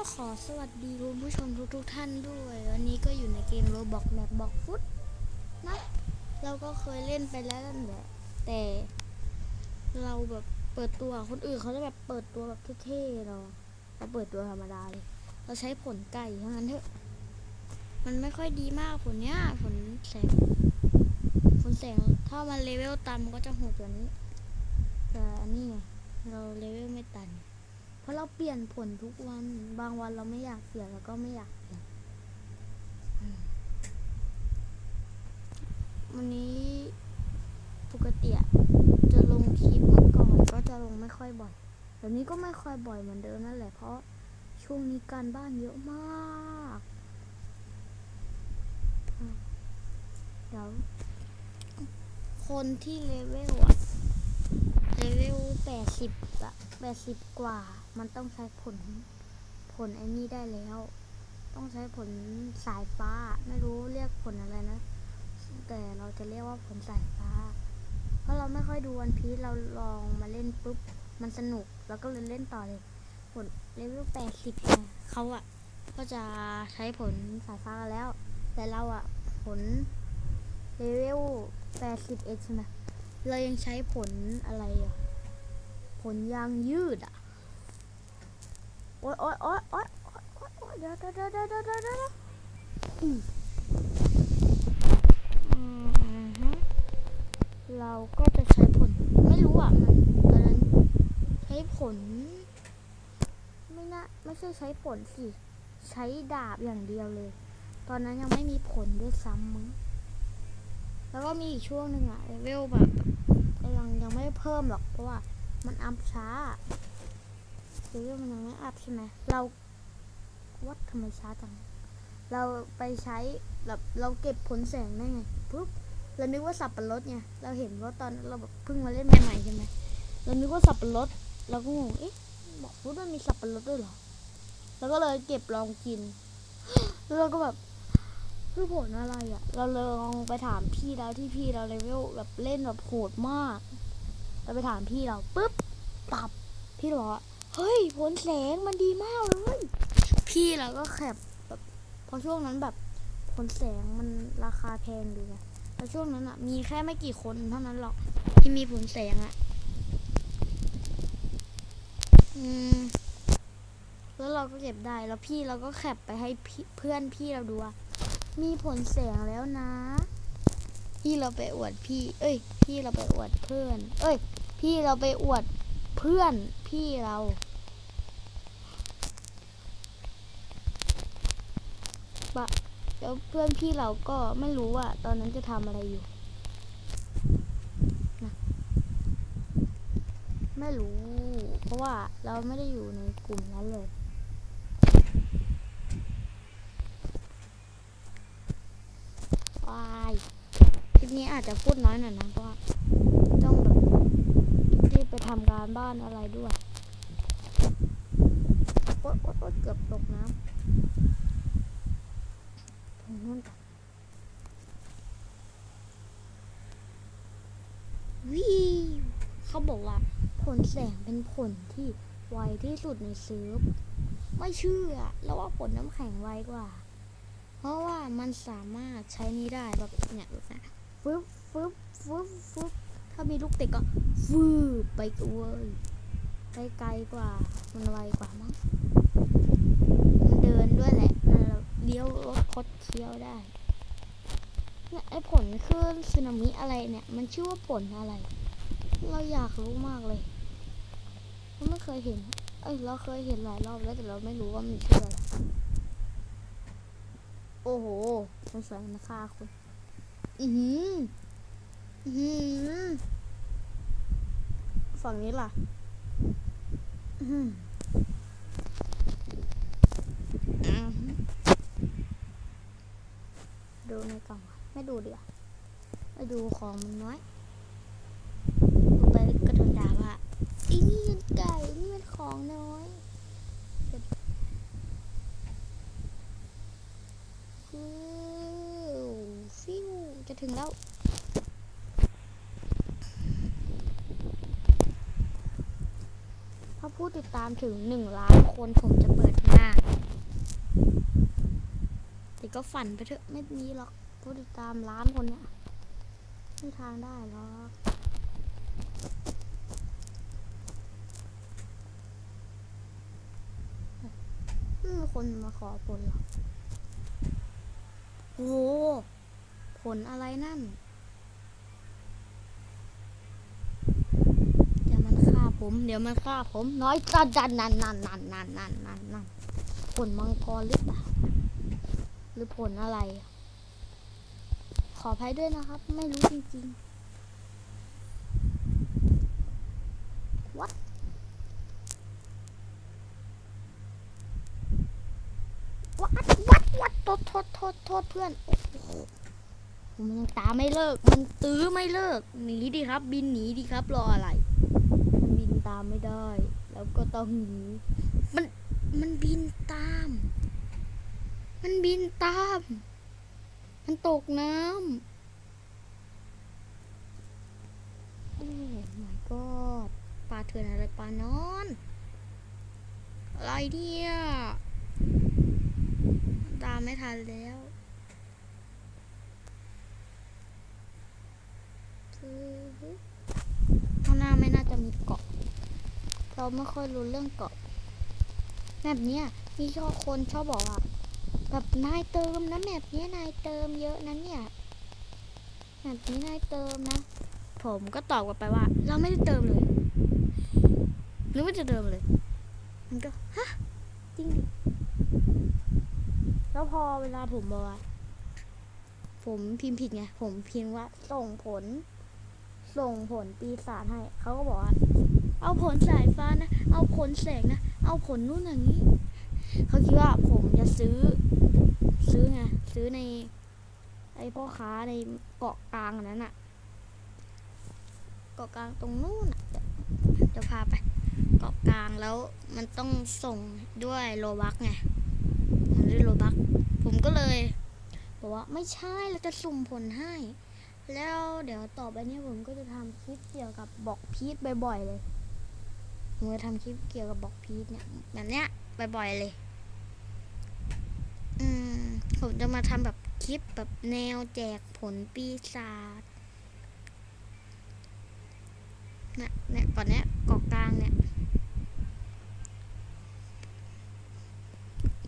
ขอสวัสดีคุณผู้ชมทุกๆท่านด้วย วันนี้ก็อยู่ในเกมโรบอกแมปบอกฟุตนะ เราก็เคยเล่นไปแล้วนั่นแหละ แต่เราแบบเปิดตัวคนอื่นเขาจะแบบเปิดตัวแบบเท่ๆเราเราเปิดตัวธรรมดาเลย เราใช้ผลไก่ทั้งนั้นเถอะ มันไม่ค่อยดีมากผลเนี้ยผลแสงผลแสงถ้ามันเลเวลต่ำมันก็จะโหดกว่านี้ แต่อันนี้ไงเราเลเวลไม่ตัน ราะเราเปลี่ยนผลทุกวัน บางวันเราไม่อยากเปลี่ยนแล้วก็ไม่อยากเปลี่ยนวันนี้ปกติจะลงคลิปเมื่อก่อนก็จะลงไม่ค่อยบ่อยเดี๋ยวนี้ก็ไม่ค่อยบ่อยเหมือนเดิมนั่นแหละเพราะช่วงนี้การบ้านเยอะมากเดี๋ยวคนที่เลเวลอะ เลเวลแปดสิบอะแปดสิบกว่า มันต้องใช้ผล ผลไอ้นี่ได้แล้ว ต้องใช้ผลสายฟ้า ไม่รู้เรียกผลอะไรนะ แต่เราจะเรียกว่าผลสายฟ้า เพราะเราไม่ค่อยดูวันพีชเราลองมาเล่นปุ๊บ มันสนุก แล้วก็เลยเล่นต่อเลย ผลเลเวลแปดสิบเนี่ยเขาอะก็จะใช้ผลสายฟ้าแล้ว แต่เราอะผลเลเวลแปดสิบเอ็ดใช่ไหม เรายังใช้ผลอะไรอะผลยางยืดอะโอ๊ยโอ๊ยโอ๊ยโอ๊ยโอ๊ยโอ๊ยเดี๋ยวเดี๋ยวเดี๋ยวเดี๋ยวเดี๋ยวเดี๋ยวเดี๋ยวอืมอืมฮึเราก็จะใช้ผล ไม่รู้อะ มันตอนนั้นใช้ผล ไม่น่าไม่ใช่ใช้ผลสิ ใช้ดาบอย่างเดียวเลย ตอนนั้นยังไม่มีผลด้วยซ้ำมั้งแล้วก็มีอีกช่วงหนึ่งอะเลเวลแบบ ยังยังไม่เพิ่มหรอกเพราะว่ามันอัพช้าเลเวมันยังไม่อัพใช่ไหมเราวัดทำไมช้าจังเราไปใช้แบบเราเก็บผลแสงได้ไงปุ๊บเรานึกว่าสับปะรดไงเราเห็นว่าตอนเราแบบเพิ่งมาเล่นใหม่ใช่ไหมเรานึกว่าสับปะรดเราก็งงเอ๊ะบอกว่ามันมีสับปะรดด้วยเหรอแล้วก็เลยเก็บลองกิน แล้วเราก็แบบ คือผลอะไรอะ่ะ เราเลองไปถามพี่แล้วที่พี่เราเลเวลแบบเล่นแบบโหดมาก เราไปถามพี่เราปุ๊บปับพี่เราบอกเฮ้ยผลแสงมันดีมากเลย พี่เราก็แคบแบบพอช่วงนั้นแบบผลแสงมันราคาแพงดีไงแล้วช่วงนั้นอะ่ะ มีแค่ไม่กี่คนเท่านั้นหรอกที่มีผลแสงอะ่ะ อืมแล้วเราก็เก็บได้แล้วพี่เราก็แคปไปให้เพื่อนพี่เราดูว่า มีผลแสงแล้วนะ พี่เราไปอวดพี่ เอ้ย พี่เราไปอวดเพื่อน เอ้ย พี่เราไปอวดเพื่อนพี่เรา บะแล้วเพื่อนพี่เราก็ไม่รู้ว่า ตอนนั้นจะทำอะไรอยู่นะไม่รู้ เพราะว่าเราไม่ได้อยู่ในกลุ่มนั้นเลย วายคลิ ปนี้อาจจะพูดน้อยหน่อยนะเพราะว่าต้องแบบรีบไปทำการบ้านอะไรด้วยโอ๊ยโอ๊ยโอ๊ยเกือบตกน้ำตรงนู้นวิวเขาบอกว่า ผลแสงเป็นผลที่ไวที่สุดในเซิร์ฟไม่เชื่อ แล้วว่าผลน้ำแข็งไวกว่า เพราะว่ามันสามารถใช้นี้ได้แบบเนี่ยแบบนี้ ฟึบฟึบฟึบฟึบถ้ามีลูกเตะก็ฟืบไปตัวเลยไปไกลกว่า มันไวกว่ามั้งมันเดินด้วยแหละมันเลี้ยวรถคดเคี้ยวได้เนี่ยไอผลคลื่นสึนามิอะไรเนี่ย มันชื่อว่าผลอะไร เราอยากรู้มากเลยเราไม่เคยเห็น เอ้ยเราเคยเห็นหลายรอบแล้วแต่เราไม่รู้ว่ามันชื่ออะไรโอ้โหสงสัยมันฆ่าคุณ อือหืออือหือฝั่งนี้ล่ะอือหืออือหือดูในกล่องก่อนไม่ดูเดีกว่าไม่ดูของมันน้อยไปก็โดนด่าว่าอ้นี่มันไก่นี่มันของน้อย ฟิวฟิวจะ ถึงแล้วพระผผู้ติดตามถึงหนึ่งล้านคนผมจะเปิดหน้าแต่ก็ฝันไปเถอะไม่มีหรอกผู้ติดตามล้านคนเนี่ยไม่ทางได้หรอกไม่มีคนมาขอผลหรอกโอ้ ผลอะไรนั่น เดี๋ยวมันฆ่าผม เดี๋ยวมันฆ่าผม น้อยจัดจัดนั่นนั่นนั่นนั่นนั่นนั่นนั่นผลมังกรหรือเปล่า หรือผลอะไร ขออภัยด้วยนะครับ ไม่รู้จริงๆ what วัดวัดวัดโทษโทษโทษโทษเพื่อน โอ้โหผมยังตามไม่เลิก มันตื้อไม่เลิก หนีดิครับ บินหนีดิครับ รออะไร มันบินตามไม่ได้ แล้วก็ต้องหนี มัน มันบินตาม มันบินตาม มันตกน้ำ โอ้ my god ปลาเถื่อนอะไรปลานอน อะไรเนี่ย ตามไม่ทันแล้วคือข้าง หน้าไม่น่าจะมีเกาะ เราไม่ค่อยรู้เรื่องเกาะ แบบเนี้ยมีชอบคนชอบบอกว่าแบบนายเติมนะแบบเนี้ยนายเติมเยอะนะเนี่ยแบบนี้นายเติมนะ ผมก็ตอบกลับไปว่า เราไม่ได้เติมเลยหรือว่าจะเติมเลย มันก็ฮะจริงดิแล้วพอเวลาผมบอกว่าผมพิมพ์ผิดไงผมพิมพ์ว่าส่งผล ส่งผลปีศาจให้เขาก็บอกว่า เอาผลสายฟ้านะ เอาผลแสงนะ เอาผลนู่นอย่างนี้ เขาคิดว่าผมจะซื้อ ซื้อไง ซื้อใน ไอ้พ่อค้าในเกาะกลางนั้นอะเกาะกลางตรงนู้นอะเดี๋ยวเดี๋ยวพาไป เกาะกลางแล้วมันต้องส่งด้วยโลบักไงมันด้วยโลบัก ผมก็เลยบอกว่าไม่ใช่เราจะสุ่มผลให้ แล้วเดี๋ยวต่อไปเนี้ผมก็จะทำคลิปเกี่ยวกับบอกพีทบ่อยๆเลยผมจะทำคลิปเกี่ยวกับบอกพีทเนี่ยแบบเนี้ยบ่อยๆเลย อืมผมจะมาทำแบบคลิปแบบแนวแจกผลปีศาจเนี่ยเนี่ยก่อนเนี้ยเกาะกลางเนี่ย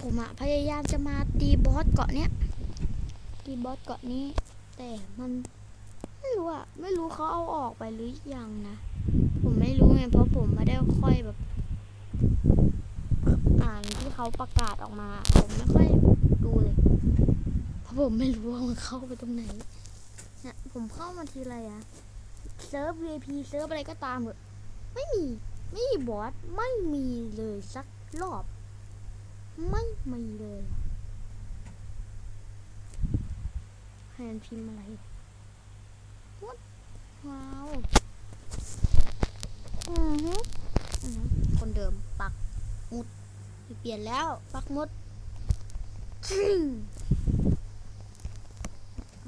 ผมอะพยายามจะมาตีบอสเกาะเนี้ยตีบอสเกาะนี้ แต่มัน ไม่รู้อะไม่รู้เขาเอาออกไปหรือยังนะ ผมไม่รู้ไงเพราะผมไม่ได้ค่อยแบบ อ่านที่เขาประกาศออกมา ผมไม่ค่อยดูเลย เพราะผมไม่รู้ว่ามันเข้าไปตรงไหนเนี่ยผมเข้ามาทีไรอะเซิร์ฟ VIP เซิร์ฟอะไรก็ตามเถอะไม่มี ไม่มีบอสไม่มีเลยสักรอบ ไม่มีเลยแฮนพิมพ์อะไร ว้าวอือฮึอือฮึคนเดิมปักมุดเปลี่ยนแล้ว ปักมุด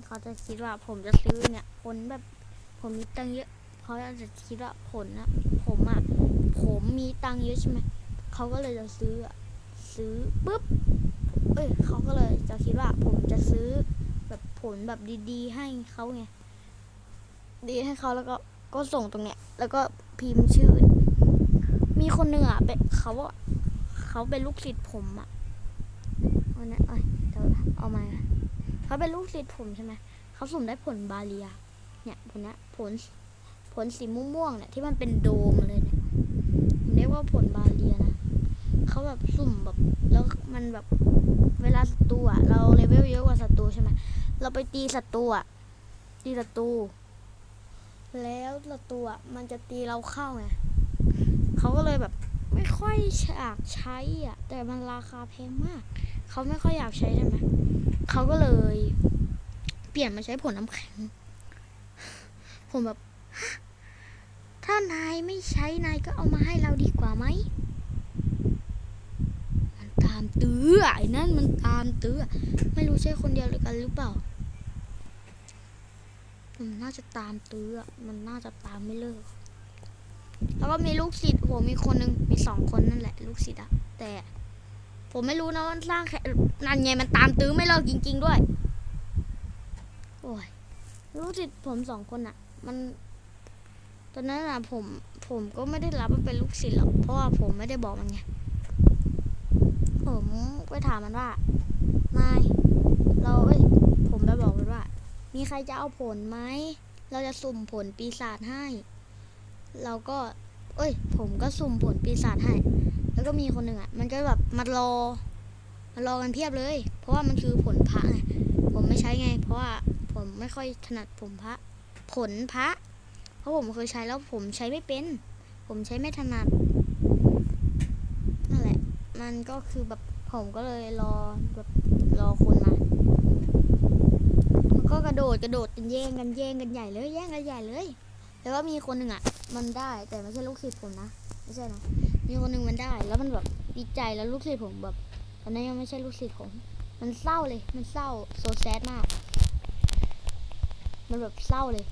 เขาจะคิดว่าผมจะซื้อเนี่ยผลแบบ ผมมีตังเยอะเขาจะคิดว่าผลนะผมอะผมมีตังเยอะใช่ไหมเขาก็เลยจะซื้ออะซื้อปุ๊บเอ้ยเขาก็เลยจะคิดว่าผมจะซื้อแบบผลแบบดี ๆ ให้เขาไง ดีให้เขาแล้วก็ก็ส่งตรงเนี้ย แล้วก็พิมพ์ชื่อ มีคนหนึ่งอะเป็นเขาเขาเป็นลูกศิษย์ผมอะวันนั้นเอ้ยเดี๋ยวเอามาเขาเป็นลูกศิษย์ผมใช่ไหมเขาสุ่มได้ผลบาเลีย เนี่ยผลเนี้ยผลผลสีม่วงๆเนี่ยที่มันเป็นโดมเลยเนี่ยเรียกว่าผลบาเลียนะเขาแบบสุ่มแบบแล้วมันแบบเวลาศัตรูอะเราเลเวลเยอะกว่าศัตรูใช่ไหมเราไปตีศัตรูอะตีศัตรู แล้วศัตรูอะมันจะตีเราเข้าไงเขาก็เลยแบบไม่ค่อยอยากใช้อะ แต่มันราคาแพงมาก เขาไม่ค่อยอยากใช้ใช่ไหมเขาก็เลย เปลี่ยนมาใช้ผลน้ำแข็ง ผมแบบ ถ้านายไม่ใช้นายก็เอามาให้เราดีกว่าไหมมันตามตื้อไอ้นั่นมันตามตื้อ ไม่รู้ใช่คนเดียวหรือกันหรือเปล่า มันน่าจะตามตื้อมันน่าจะตามไม่เลิก แล้วก็มีลูกศิษย์ผมมีคนหนึ่งมีสองคนนั่นแหละ ลูกศิษย์อะแต่ ผมไม่รู้นะว่าสร้างแค่นั่นไงมันตามตื้อไม่เลิกจริง ๆด้วย โอ้ยลูกศิษย์ผมสองคนอะมันตอนนั้นอะผมผมก็ไม่ได้รับมันเป็นลูกศิษย์หรอกเพราะว่าผมไม่ได้บอกมันไงผมไปถามมันว่านายเราเอ้ยผมไปบอกมันว่า มีใครจะเอาผลไหม เราจะสุ่มผลปีศาจให้ เราก็ เอ้ย ผมก็สุ่มผลปีศาจให้ แล้วก็มีคนหนึ่งอะ มันก็แบบมารอมารอกันเพียบเลย เพราะว่ามันคือผลพระไง ผมไม่ใช้ไง เพราะว่าผมไม่ค่อยถนัดผลพระ ผลพระ เพราะผมเคยใช้แล้วผมใช้ไม่เป็น ผมใช้ไม่ถนัด นั่นแหละ มันก็คือแบบผมก็เลยรอแบบรอคนมา ก็กระโดดกระโดดกันแย่งกันแย่งกันใหญ่เลยแย่งกันใหญ่เลยแล้วก็มีคนหนึ่งอะ มันได้แต่ไม่ใช่ลูกศิษย์ผมนะไม่ใช่นะมีคนหนึ่งมันได้ แล้วมันแบบดีใจแล้วลูกศิษย์ผมแบบตอนนั้นยังไม่ใช่ลูกศิษย์ผม มันเศร้าเลย มันเศร้าโซแซดมาก มันแบบเศร้าเลย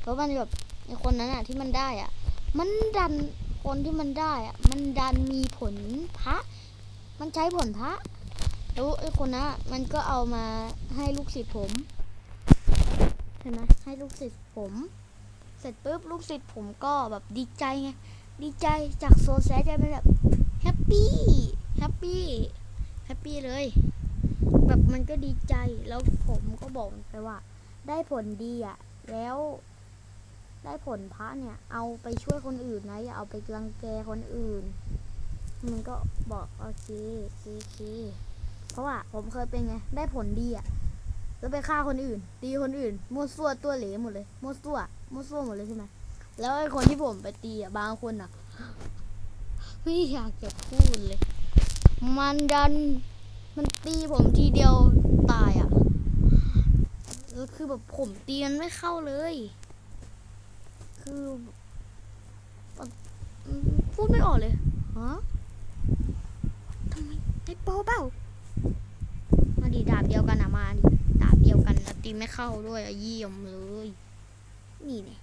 เพราะมันแบบไอคนนั้นอะที่มันได้อะ มันดันคนที่มันได้อะ มันดันมีผลพระ มันใช้ผลพระ แล้วไอ้คนนั้นอะมันก็เอามาให้ลูกศิษย์ผมเห็นไหมให้ลูกศิษย์ผม เสร็จปุ๊บลูกศิษย์ผมก็แบบดีใจไงดีใจจากโซแซดจะเป็นแบบแฮปปี้แฮปปี้แฮปปี้เลย แบบมันก็ดีใจแล้วผมก็บอกไปว่า ได้ผลดีอะ แล้วได้ผลพระเนี่ย เอาไปช่วยคนอื่นนะ อย่าเอาไปรังแกคนอื่น มันก็บอกโอเคโอเค ราะว่าผมเคยเป็นไง ได้ผลดีอะแล้วไปฆ่าคนอื่น ตีคนอื่นมั่วซั่วตัวเหลหมดเลยมั่วซั่วมั่วซั่วหมดเลยใช่ไหมแล้วไอ้คนที่ผมไปตีอะบางคนอะไม่อยากจะพูดเลย มันดันมันตีผมทีเดียวตายอะแล้วคือแบบผมตีมันไม่เข้าเลย คือพูดไม่ออกเลยฮะทำไมไอ้โป๊เปล่า มาดีดาบเดียวกันอะมาดิดาบเดียวกันตีไม่เข้าด้วยอะเยี่ยมเลย นี่เนี่ย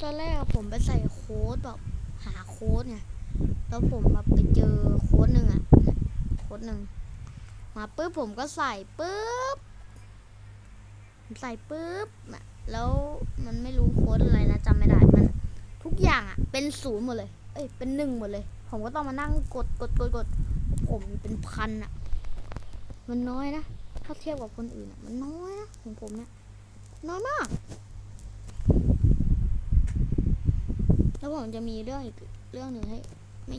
ตอนแรกอะผมไปใส่โค้ดแบบหาโค้ดไงแล้วผมมาไปเจอโค้ดหนึ่งอะโค้ดหนึ่งมาปุ๊บผมก็ใส่ปุ๊บใส่ปุ๊บอะแล้วมันไม่รู้โค้ดอะไรนะจำไม่ได้มันทุกอย่างอะเป็นศูนย์หมดเลย เอ้ยเป็นหนึ่งหมดเลย ผมก็ต้องมานั่งกดกดกดกดผมเป็นพันอะมันน้อยนะ ถ้าเทียบกับคนอื่นอะมันน้อยนะของผมเนี่ยน้อยมาก แล้วผมจะมีเรื่องอีกเรื่องหนึ่งให้ไม่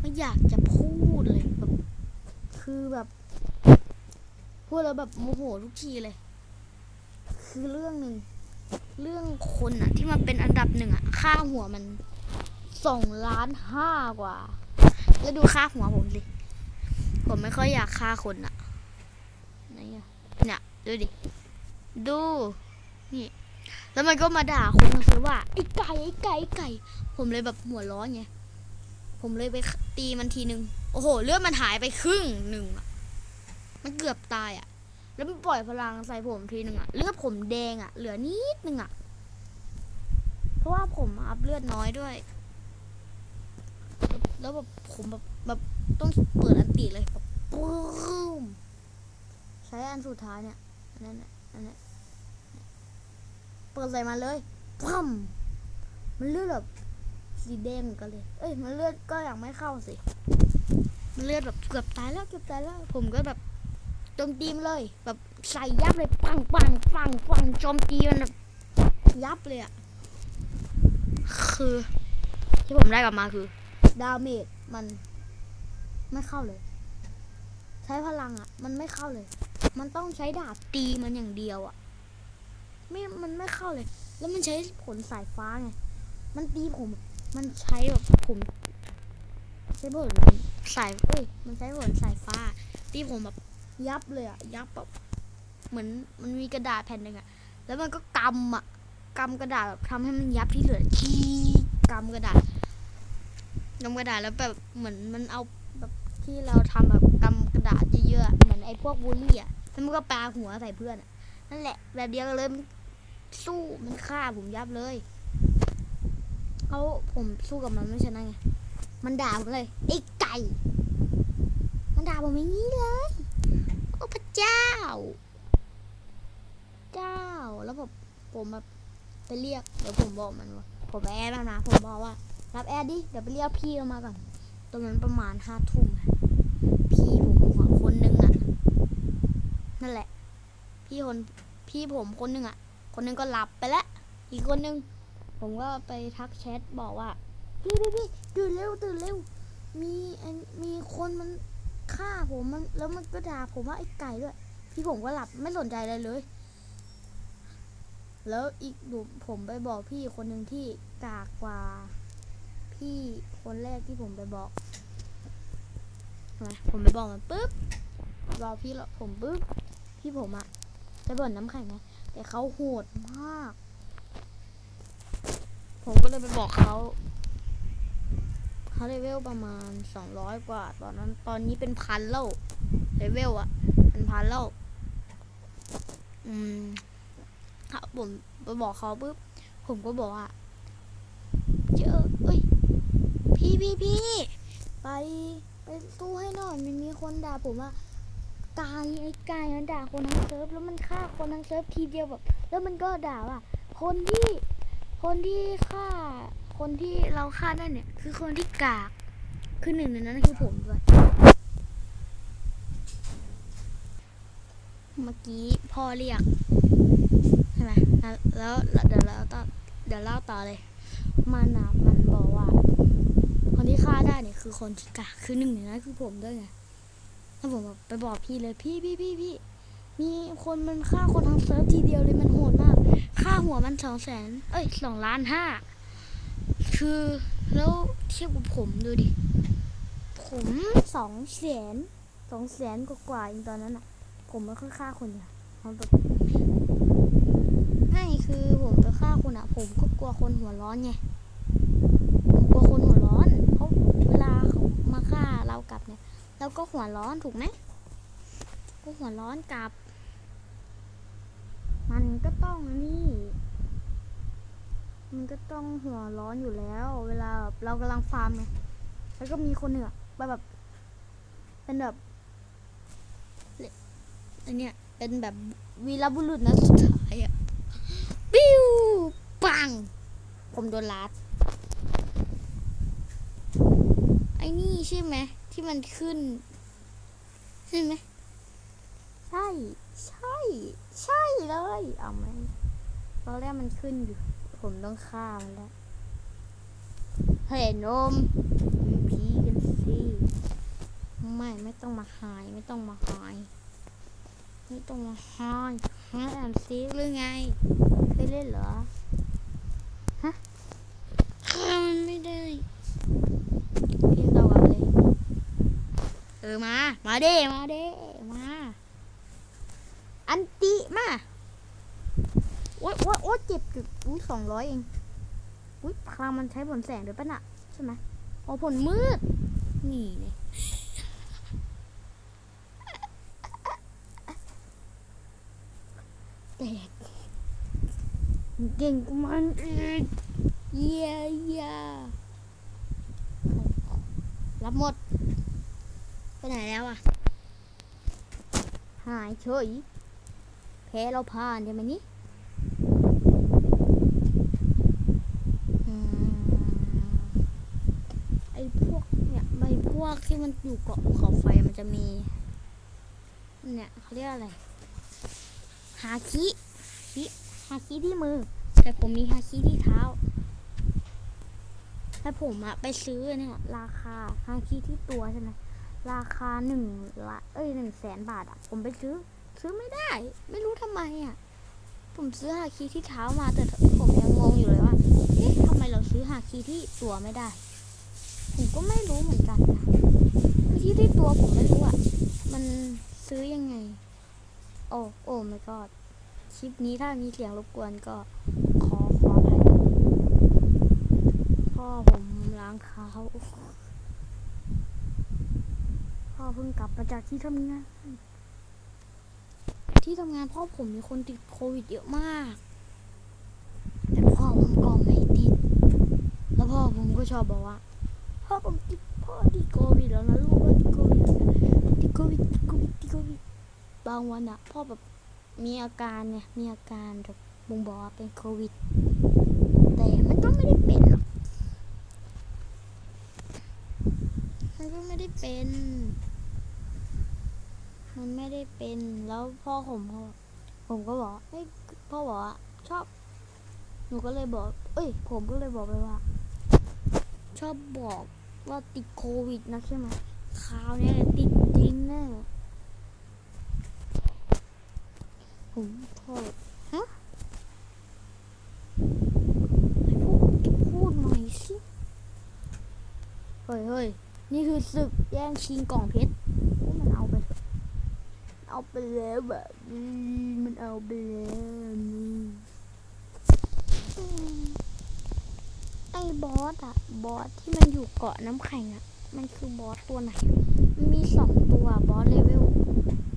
ไม่อยากจะพูดเลยแบบคือแบบพูดแล้วแบบโมโหทุกทีเลย คือเรื่องหนึ่งเรื่องคนอะที่มันเป็นอันดับหนึ่งอะค่าหัวมัน สองล้านห้ากว่า แล้วดูค่าหัวผมสิ ผมไม่ค่อยอยากฆ่าคนอะไหนอะเนี่ยดูดิ ดู นี่ แล้วมันก็มาด่าคนมาซื้อว่าไอ้ไก่ไอ้ไก่ไอ้ไก่ ผมเลยแบบหัวร้อนไง ผมเลยไปตีมันทีนึงโอ้โห เลือดมันหายไปครึ่งหนึ่งอะมันเกือบตายอะแล้วมันปล่อยพลังใส่ผมทีหนึ่งอะเลือดผมแดงอะเหลือนิดนึงอะเพราะว่าผมอัพเลือดน้อยด้วย แล้วแบบผมแบบแบบต้องเปิดอันติเลยแบบปุ้มใช้อันสุดท้ายเนี่ยอันนั้นน่ะอันนั้นเปิดใส่มาเลยพัมมันเลือดแบบสีแดงกันเลย เอ้ย มันเลือดก็ยังไม่เข้าสิ มันเลือดแบบเกือบตายแล้วเกือบตายแล้ว ผมก็แบบโจมตีมเลย แบบใส่ยับเลยปังปังปังปังโจมตีมันแบบยับเลยอะคือที่ผมได้กลับมาคือ ดาเมจมันไม่เข้าเลย ใช้พลังอะ มันไม่เข้าเลย มันต้องใช้ดาบตีมันอย่างเดียวอะไม่มันไม่เข้าเลย แล้วมันใช้ผลสายฟ้าไงมันตีผม มันใช้แบบผมใช้ผลสายเอ้ยมันใช้ผลสายฟ้า ตีผมแบบยับเลยอะยับแบบเหมือนมันมีกระดาษแผ่นหนึ่งอะแล้วมันก็กำอะกำกระดาษแบบทำให้มันยับที่เหลือที่กำกระดาษ กำกระดาษแล้วแบบเหมือนมันเอาแบบที่เราทำแบบกำกระดาษเยอะๆเหมือนไอ้พวกบูลลี่อะแล้วมันก็ปาหัวใส่เพื่อนนั่นแหละ แบบเดียวกันเลยมันสู้มันฆ่าผมยับเลยเอาผมสู้กับมันไม่ชนะไงมันด่าผมเลยไอ้ไก่ มันด่าผมอย่างนี้เลยโอ้พระเจ้า เจ้าแล้วผมผมแบบไปเรียกเดี๋ยวผมบอกมันว่าผมแอดแล้วนะผมบอกว่า รับแอดดิ เดี๋ยวไปเรียกพี่เอามาก่อนตรงนั้นประมาณห้าทุ่มพี่ผมหัวคนนึงอะ นั่นแหละ พี่คนพี่ผมคนนึงอะ คนนึงก็หลับไปแล้ว อีกคนนึง ผมก็ไปทักแชทบอกว่า พี่พี่พี่ตื่นเร็วตื่นเร็ว มีมีคนมันฆ่าผมมันแล้วมันก็ด่าผมว่าไอ้ไก่ด้วย พี่ผมก็หลับไม่สนใจอะไรเลย แล้วอีกผมไปบอกพี่คนหนึ่งที่กากกว่า พี่คนแรกที่ผมไปบอกนะผมไปบอกมันปุ๊บบอพี่แล้วผมปุ๊บพี่ผมอะจะบ่นน้ำแข็งไงแต่เขาโหดมาก ผมก็เลยไปบอกเขาเขาเลเวลประมาณสองร้อยกว่า ตอนนั้น ตอนนี้เป็นพันแล้วเลเวลอะเป็นพันแล้วอืมครับผมไปบอกเขาปุ๊บผมก็บอกว่าเจอเอ้ย พี่พี่พี่ไปไปตู้ให้หน่อยมันมีคนด่าผมว่ากายไอ้กายมันด่าคนทั้งเซิร์ฟแล้วมันฆ่าคนทั้งเซิร์ฟทีเดียวแบบ แล้วมันก็ด่าว่าคนที่คนที่ฆ่าคนที่เราฆ่าได้เนี่ย คือคนที่กากคือหนึ่งในนั้นคือผมด้วยเมื่อกี้พ่อเรียกใช่ไหมแล้วเดี๋ยวเราต่อเดี๋ยวเล่าต่อเลยมันอะมันบอกว่า ฆ่าได้เนี่ยคือคนที่กากคือหนึ่งในนั้นคือผมด้วยไงแล้วผมแบบไปบอกพี่เลยพี่พี่พี่พี่มีคนมันฆ่าคนทั้งเซิร์ฟทีเดียวเลยมันโหดมากค่าหัวมันสองแสนเอ้ยสองล้านห้าคือแล้วเทียบกับผมดูดิ ผมสองแสนสองแสนกว่าๆเองตอนนั้นอะผมไม่ค่อยฆ่าคนเนี่ยมันแบบไม่คือผมไปฆ่าคนอะผมก็กลัวคนหัวร้อนไงผมกลัวคนหัวร้อน เพราะเวลาเขามาฆ่า เรากลับเนี่ยเราก็หัวร้อนถูกไหมก็หัวร้อนกลับ มันก็ต้องนี่ มันก็ต้องหัวร้อนอยู่แล้ว เวลาแบบเรากำลังฟาร์มไงแล้วก็มีคนหนึ่งอแบบแบบ เป็นแบบอันเนี้ยเป็นแบบวีรบุรุษนะสุดท้ายอะปิ้วปัง ผมโดนลัดไอ้นี่ใช่ไหม ที่มันขึ้น ใช่ไหมใช่ ใช่ ใช่เลยเอาไหมตอนแรกมันขึ้นอยู่ ผมต้องฆ่ามันแล้วเฮ้ยนมมีผีกันสิไม่ไม่ต้องมาหายไม่ต้องมาหายไม่ต้องมาหายหายแอมซีหรือไงเคยเล่นเหรอฮะฆ่ามันไม่ได้พิมพ์ต่อกันเลยเออมา มาเด้มาเด้มา อันติมา โอ๊ยโอ๊ยโอ๊ยเจ็บจุดอุ้ยสองร้อยเอง อุ้ยพลังมันใช้ผลแสงด้วยปะน่ะ ใช่ไหมอ๋อผลมืด นี่เนี่ยแตกเก่งกว่ามันอีกเยียเยียรับหมด ไปไหนแล้วอะ หายเฉยแพ้เราผ่านใช่ไหมนี่ไอ้พวกเนี่ยใบพวกที่มันอยู่เกาะภูเขาไฟมันจะมี เนี่ยเขาเรียกอะไรฮาคิฮาคิที่มือ แต่ผมมีฮาคิที่เท้าแต่ผมอะไปซื้อเนี่ย ราคาฮาคิที่ตัวใช่ไหม ราคาหนึ่งละเอ้ยหนึ่งแสนบาทอะผมไปซื้อ ซื้อไม่ได้ ไม่รู้ทำไมอะผมซื้อฮาคิที่เท้ามาแต่ผมยังงงอยู่เลยว่าเอ๊ะทำไมเราซื้อฮาคิที่ตัวไม่ได้ ผมก็ไม่รู้เหมือนกันนะฮาคิที่ตัวผมไม่รู้อะมันซื้อยังไง โอ้โอ้ my god คลิปนี้ถ้ามีเสียงรบกวนก็ขอขออภัยพ่อผมล้างเท้า พ่อเพิ่งกลับมาจากที่ทำงาน ที่ทำงานพ่อผมมีคนติดโควิดเยอะมาก แต่พ่อผมก็ไม่ติด แล้วพ่อผมก็ชอบบอกว่า พ่อผมติดพ่อติดโควิดแล้วนะลูกก็ติดโควิดติดโควิดติดโควิดติดโควิดบางวันอะพ่อแบบมีอาการไงมีอาการแบบบ่งบอกว่าเป็นโควิด แต่มันก็ไม่ได้เป็นหรอกมันก็ไม่ได้ เป็น มันไม่ได้เป็น แล้วพ่อผมก็ผมก็บอกเฮ้ยพ่อบอกว่าชอบ หนูก็เลยบอก เอ้ย ผมก็เลยบอกไปว่า ชอบบอกว่าติดโควิดนะใช่ไหมคราวเนี้ยติดจริงแน่ผมพ่อฮะพูดพูดหน่สิ เฮ้ยเฮ้ย นี่คือศึกแย่งชิงกล่องเพชรมันเอาไป เอาไปแล้วแบบมันเอาไปแล้วไอ้บอสอะบอสที่มันอยู่เกาะน้ำแข็งอะมันคือบอสตัวไหน มันมีสองตัวบอสเลเวล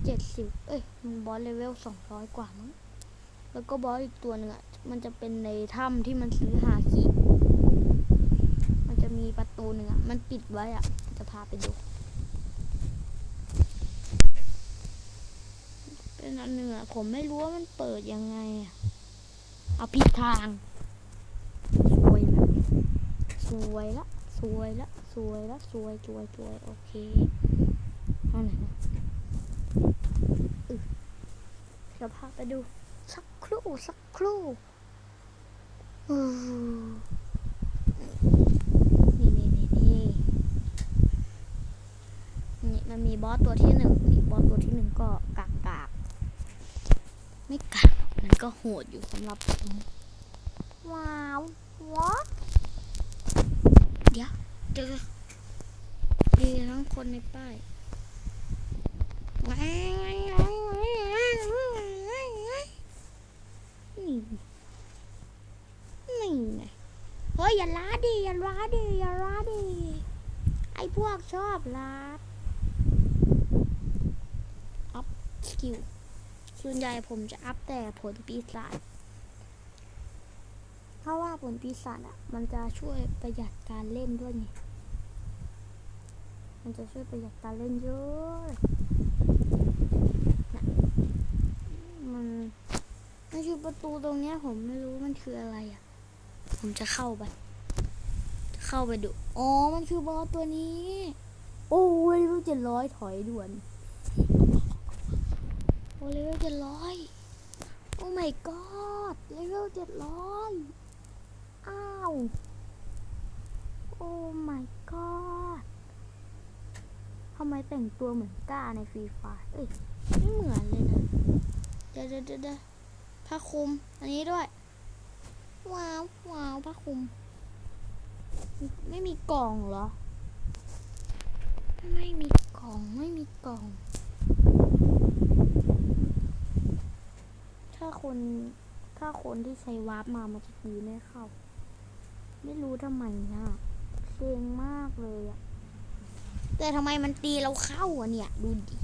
เจ็ดสิบเอ้ยมันบอสเลเวลสองร้อยกว่ามั้งแล้วก็บอสอีกตัวหนึ่งอะมันจะเป็นในถ้ำที่มันซื้อหาคี มีประตูหนึ่งอะมันปิดไว้อะ จะพาไปดู เป็นอันหนึ่งอะ ผมไม่รู้ว่ามันเปิดยังไงอะ เอาผิดทาง สวยละ สวยละ สวยละ สวยละ สวยสวยสวย โอเคเอาไหนนะอึเดี๋ยวพาไปดู สักครู่ สักครู่อือนี่นี่นี่นี่ นี่มันมีบอสตัวที่หนึ่งนี่บอสตัวที่หนึ่งก็กากกากไม่กากหรอกมันก็โหดอยู่สำหรับผมว้าววะเดี๋ยวเจอดีทั้งคนในป้ายนี่นี่ไงเฮ้ยอย่าล้าดิอย่าล้าดิอย่าล้าดิไอพวกชอบล้าอัพ สกิล ส่วนใหญ่ผมจะอัพแต่ผลปีศาจเพราะว่าผลปีศาจอะ มันจะช่วยประหยัดการเล่นด้วยไงมันจะช่วยประหยัดการเล่นเยอะนะมันมันคือประตูตรงเนี้ย ผมไม่รู้มันคืออะไรอะ ผมจะเข้าไป เข้าไปดู อ๋อ มันคือบอสตัวนี้ โอ้ยรู้จะร้อยถอยด่วน โอ้เลเวลเจ็ดร้อยโอ้ my god เลเวลเจ็ดร้อยอ้าว โอ้ my god ทำไมแต่งตัวเหมือนก้าในฟรีไฟเอ้ย ไม่เหมือนเลยนะ เดี๋ยวเดี๋ยวเดี๋ยวผ้าคลุม อันนี้ด้วย ว้าวว้าวผ้าคลุม ไม่มีกล่องเหรอ ไม่มีกล่อง ไม่มีกล่อง ถ้า คนถ้าคนที่ใช้วาร์ปมามันจะตีไม่เข้า ไม่รู้ทำไมนะเซ็งมากเลยอะแต่ทำไมมันตีเราเข้าอะเนี่ย ดูดิ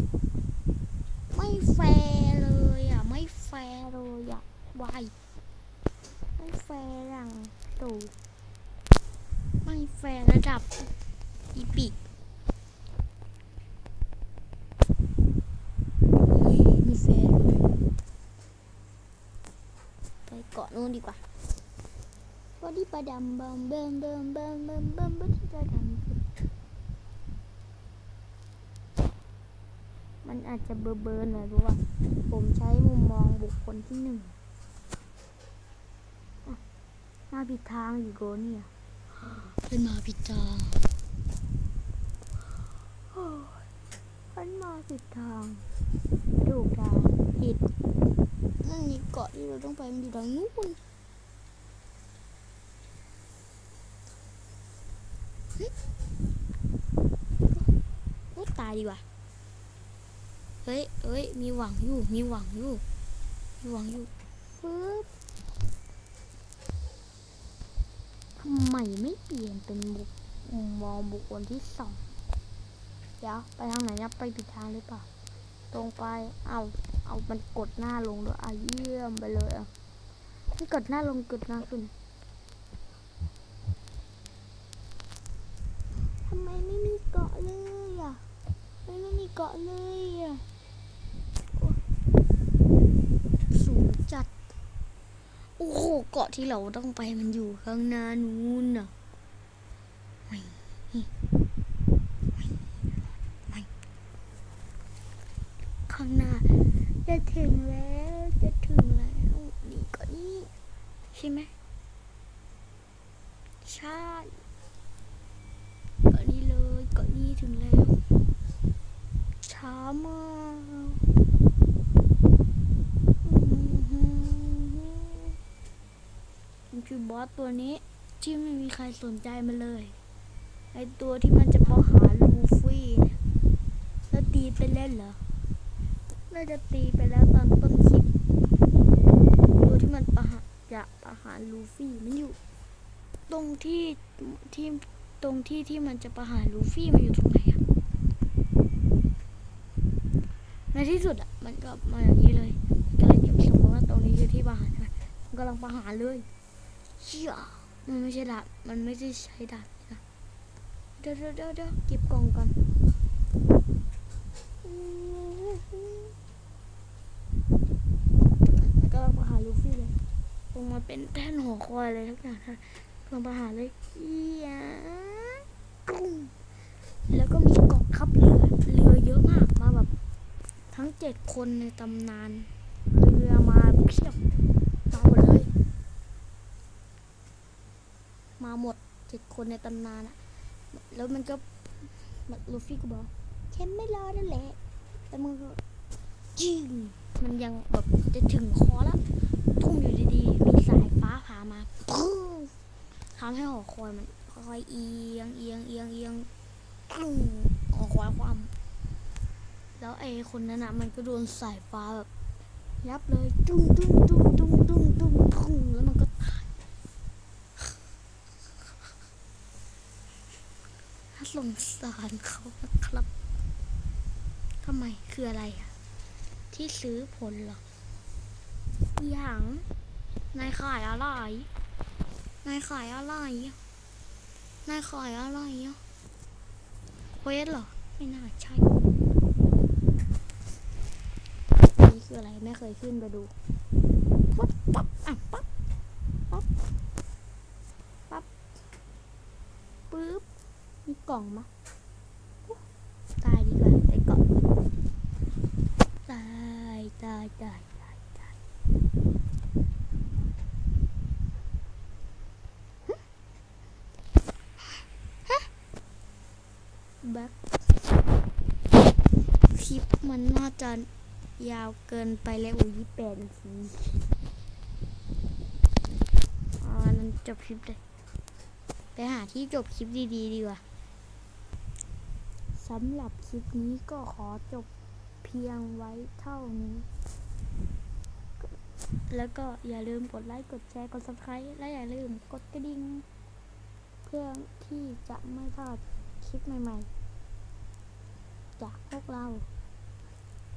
ไม่แฟร์เลยอะไม่แฟร์เลยอะวายไม่แฟร์อย่างตูไม่แฟร์ระดับอีปิกไม่แฟร์ เกาะนู่นดีกว่าบอดี้ประดำบัมเบิมเบิมเบิมเบิมเบิมบอดี้ประดำมันอาจจะเบอร์เบอร์หน่อยเพราะว่า ผมใช้มุมมองบุคคลที่หนึ่งมาผิดทางอยู่โกเนี่ยเป็นมาผิดทางโอ้ย มันมาผิดทางถูกทางผิดนั่นนี่เกาะที่เราต้องไปมันอยู่ทางนู้นโอ้ตายดีกว่าเฮ้ยเฮ้ย มีหวังอยู่ มีหวังอยู่ มีหวังอยู่ปึ๊บทำไมไม่เปลี่ยนเป็นบุกมองบุคคลที่สอง เดี๋ยวไปทางไหนนะไปผิดทางหรือเปล่า ตรงไป เอาเอามันกดหน้าลงด้วยอะเยี่ยมไปเลยอะนี่กดหน้าลงกดหน้าขึ้นทำไมไม่มีเกาะเลยอะไม่ไม่มีเกาะเลยอะสูงจัด โอ้โหเกาะที่เราต้องไปมันอยู่ข้างหน้านู้นน่ะไม่ไม่ไม่ข้างหน้า จะถึงแล้วจะถึงแล้วนี่ก็นี่ใช่ไหมใช่ก็นี่เลยก็นี่ถึงแล้วช้ามากอื้อหือมันคือบอสตัวนี้ที่ไม่มีใครสนใจมันเลยไอตัวที่มันจะประหาลูฟี่แล้วตีไปเล่นเหรอ น่าจะตีไปแล้วตอนต้นคลิปตัวที่มันประหารจะประหารลูฟี่มันอยู่ ตรงที่ที่ตรงที่ที่มันจะประหารลูฟี่มันอยู่ตรงไหนอะในที่สุดอะมันก็มาอย่างนี้เลยก็เลยเก็บสมมติว่าตรงนี้คือที่ประหารใช่ไหมมันกำลังประหารเลยเชี่ยมันไม่ใช่ดาบมันไม่ได้ใช้ดาบนะเดี๋ยวเดี๋ยวเดี๋ยวเดี๋ยวเก็บกล่องก่อน แล้วก็มาหาลูฟี่เลย ลงมาเป็นแท่นหัวคอยเลยทุกอย่างลงมาหาเลยเอียกุ้งแล้วก็มีกองทัพเรือเรือเยอะมากมาแบบทั้งเจ็ดคนในตำนาน เรือมาเพียบมาหมดเลย มาหมดเจ็ดคนในตำนานอะแล้วมันก็ลูฟี่ก็บอกฉันไม่รอแล้วแหละแต่มึงก็จึงมันยังแบบจะถึงคอแล้ว ทุ่มอยู่ดีๆ มีสายฟ้าผ่ามาพึ่งทำให้หอคอยมันค่อยๆเอียงเอียงเอียงเอียงตึ้งหอคอยความ แล้วไอ้คนนั้นอะมันก็โดนสายฟ้าแบบยับเลยตุ้งตุ้งตุ้งตุ้งตุ้งตุ้งตุ้งแล้วมันก็ตายน่าสงสารเขานะครับทำไมคืออะไรอะ ที่ซื้อผลหรอ อย่าง นายขายอะไรนายขายอะไรอะนายขายอะไรอเวสเหรอ ไม่น่าใช่นี่คืออะไรไม่เคยขึ้นไปดูปั๊บปั๊บอะปั๊บปั๊บปั๊บปึ๊บมีกล่องมะตายดีกว่าไปกาะตายตายตายตายตาย แบ็คคลิปมันน่า จะยาวเกินไปแล้วอุ้ยแปดนาทีอ่านั้นจบคลิปเลยไปหาที่จบคลิปดีๆดีกว่าสำหรับคลิปนี้ก็ขอจบเพียงไว้เท่านี้ แล้วก็อย่าลืมกดไลค์กดแชร์กด subscribe และอย่าลืมกดกระดิ่งเพื่อที่จะไม่พลาดคลิปใหม่ๆ จากพวกเรา